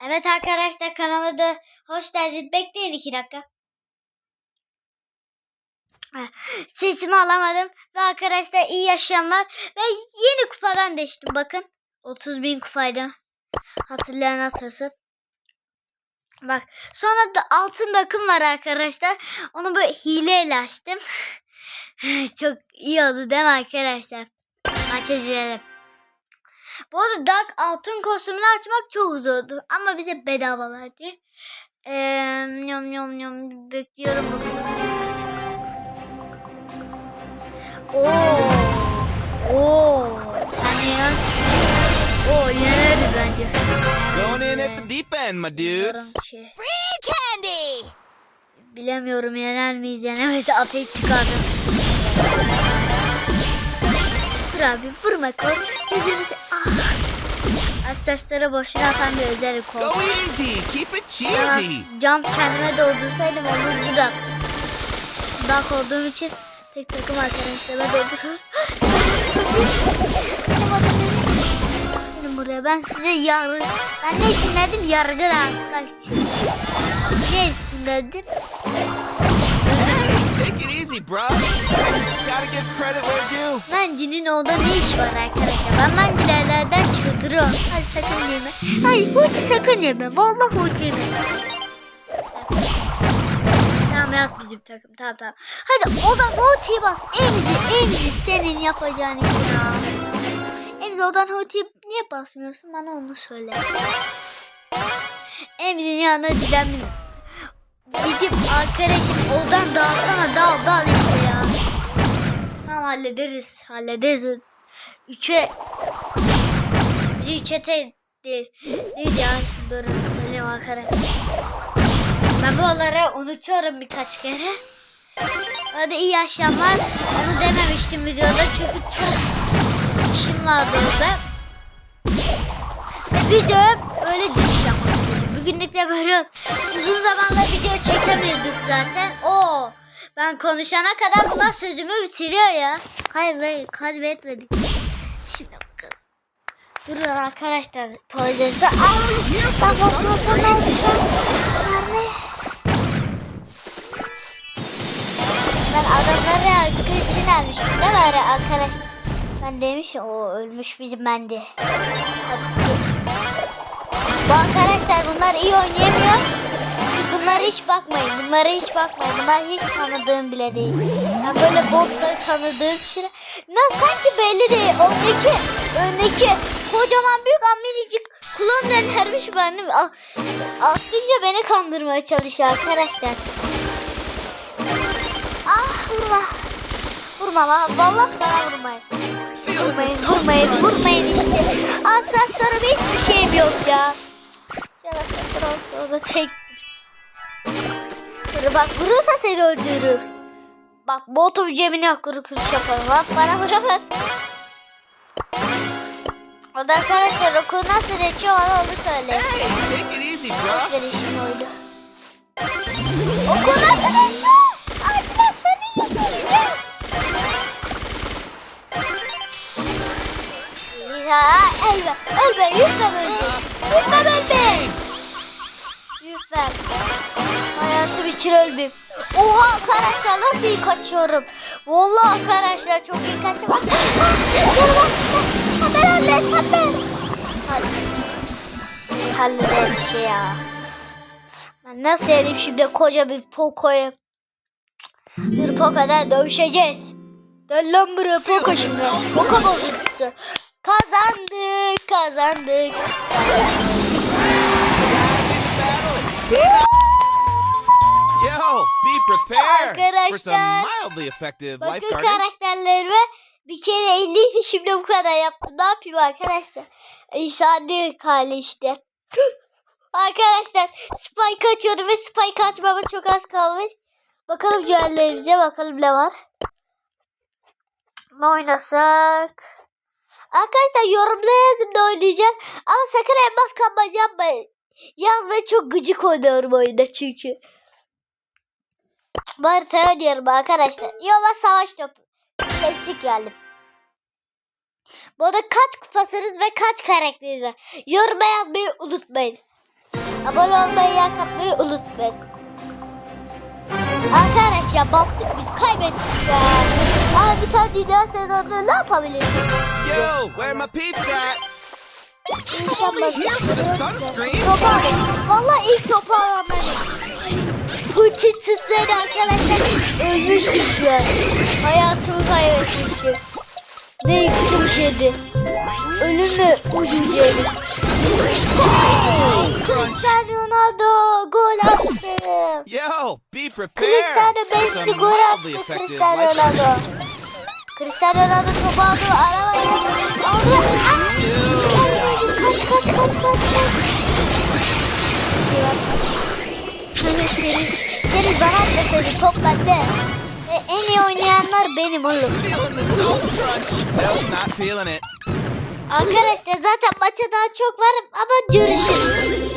Evet arkadaşlar kanalıma da hoş geldiniz. Bekleyin iki dakika. Eh, Sesimi alamadım. Ve arkadaşlar iyi yaşayanlar. Ve yeni kupadan değiştim bakın. 30 bin kupaydı. Hatırlayan hatırlasın. Bak sonra da altın takım var arkadaşlar. Onu böyle hileyle açtım. Çok iyi oldu değil mi arkadaşlar? İzleyelim. Bu arada Dark altın kostümünü açmak çok zordu. Ama bize bedava verdi. Eee yom yom yom bekliyorum bakalım. Oo. Oo. Tanıyor. Oo yeneriz bence. Going in at the deep end, my dudes. Free candy! Bilemiyorum yener miyiz yenemeyiz ateş çıkardım. Dur abi vurma kol. Yüzümüzü Hassaslara boşuna atan bir özel kol. Go easy. Keep it Tamam, cheesy. Cam kendime doldursaydım olurdu da. Dak olduğum için tek takım arkadaşlarıma dolduruyorum. Buraya ben size yargı... Ben ne için dedim? Yargı dağıtmak için. Ne için dedim? Take it easy, bro. Mencinin orada ne iş var arkadaşlar? Ben mencilerden çıldırıyorum. Hadi sakın yeme. Hayır Huti sakın yeme. Vallahi Huti yeme. Tamam yat bizim takım. Tamam tamam. Hadi o da Huti'yi bas. Emzi Emzi senin yapacağın iş ya. Emzi odan Huti'yi niye basmıyorsun? Bana onu söyle. Emzi'nin yanına bir... Gidip arkadaşım odan dağılsana dal dal işte ya. Tamam hallederiz. Hallederiz. Üçe üçe te değil, değil ya. Dur söyleyeyim arkadaşlar. Ben bu olayları unutuyorum birkaç kere. Hadi iyi akşamlar. Onu dememiştim videoda çünkü çok işim vardı orada. Ve video öyle giriş yapmak istedim. Bugünlük böyle uzun zamandır video çekemiyorduk zaten. Oo. Ben konuşana kadar bunlar sözümü bitiriyor ya. Hayır kaybetmedik. Şimdi bakalım. Durun arkadaşlar. Bak bak. Ben adamları için almıştım değil mi arkadaşlar? Ben demişim o ölmüş bizim bendi. Bu arkadaşlar bunlar iyi oynayamıyor. Bunlara hiç bakmayın. Bunlara hiç bakmayın. Bunlar hiç tanıdığım bile değil. Ben böyle botları tanıdığım şey. Ne sanki belli değil. Öndeki, öndeki kocaman büyük minicik kulağım dönermiş benim. Aklınca beni kandırmaya çalışıyor arkadaşlar. Ah vurma. Vurma la. Vallahi bana vurmayın. Vurmayın, vurmayın, vurmayın işte. Asaslarım hiçbir şeyim yok ya. Ya asaslar oldu, o da tek. Dur bak vurursa seni öldürür. Bak botum cebine kuru kuru yaparım. Bak bana vuramaz. O da arkadaşlar okul nasıl geçiyor bana onu söyle. Hey, take it easy, bro. Okul nasıl geçiyor? Arkadaşlarım geçiyor. Ya elbe, ölme, lütfen ölme. Lütfen ölme. Lütfen. İçin ölmeyeyim. Oha arkadaşlar nasıl iyi kaçıyorum. Vallahi arkadaşlar çok iyi kaçtım. Haber hallet, haber. Halleder bir şey ya. Ben nasıl yeneyim şimdi koca bir Poco'yu. Bir Poco'da dövüşeceğiz. Dön lan buraya Poco şimdi. Poco bozuntusu. Kazandık, kazandık. Yo, for some mildly effective Bakın lifeguarding. karakterlerime bir kere 50 ise şimdi bu kadar yaptım. Ne yapayım arkadaşlar? İnsanlık hali işte. arkadaşlar Spike açıyordu ve Spike açmama çok az kalmış. Bakalım düellerimize bakalım ne var. Ne oynasak? Arkadaşlar yorumlara yazın ne oynayacağım. Ama sakın elmas kampanya yapmayın. Yazmayı çok gıcık oynuyorum oyunda çünkü. Bu haritayı oynuyorum arkadaşlar. Yova savaş topu. Klasik geldim. Bu arada kaç kupasınız ve kaç karakteriniz var? Yoruma yazmayı unutmayın. Abone olmayı, like atmayı unutmayın. Arkadaşlar baktık biz kaybettik ya. Abi bir tane dünya senaryo ne yapabiliriz? Yo, where my peeps at? İnşallah. Topu. Valla ilk topu alan çıtsızları arkadaşlar ölmüştüm şu an. Hayatımı kaybetmiştim. Ne ikisi bir şeydi. Ölümle ucuncaydım. Cristiano Ronaldo gol attı. Yo, be prepared. Cristiano Messi gol attı Cristiano Ronaldo. Cristiano Ronaldo topu aldı. Arabayı aldı. Ah! Çeriz bana atlasaydı top bende. Ve en iyi oynayanlar benim oğlum. Arkadaşlar zaten maça daha çok varım ama görüşürüz.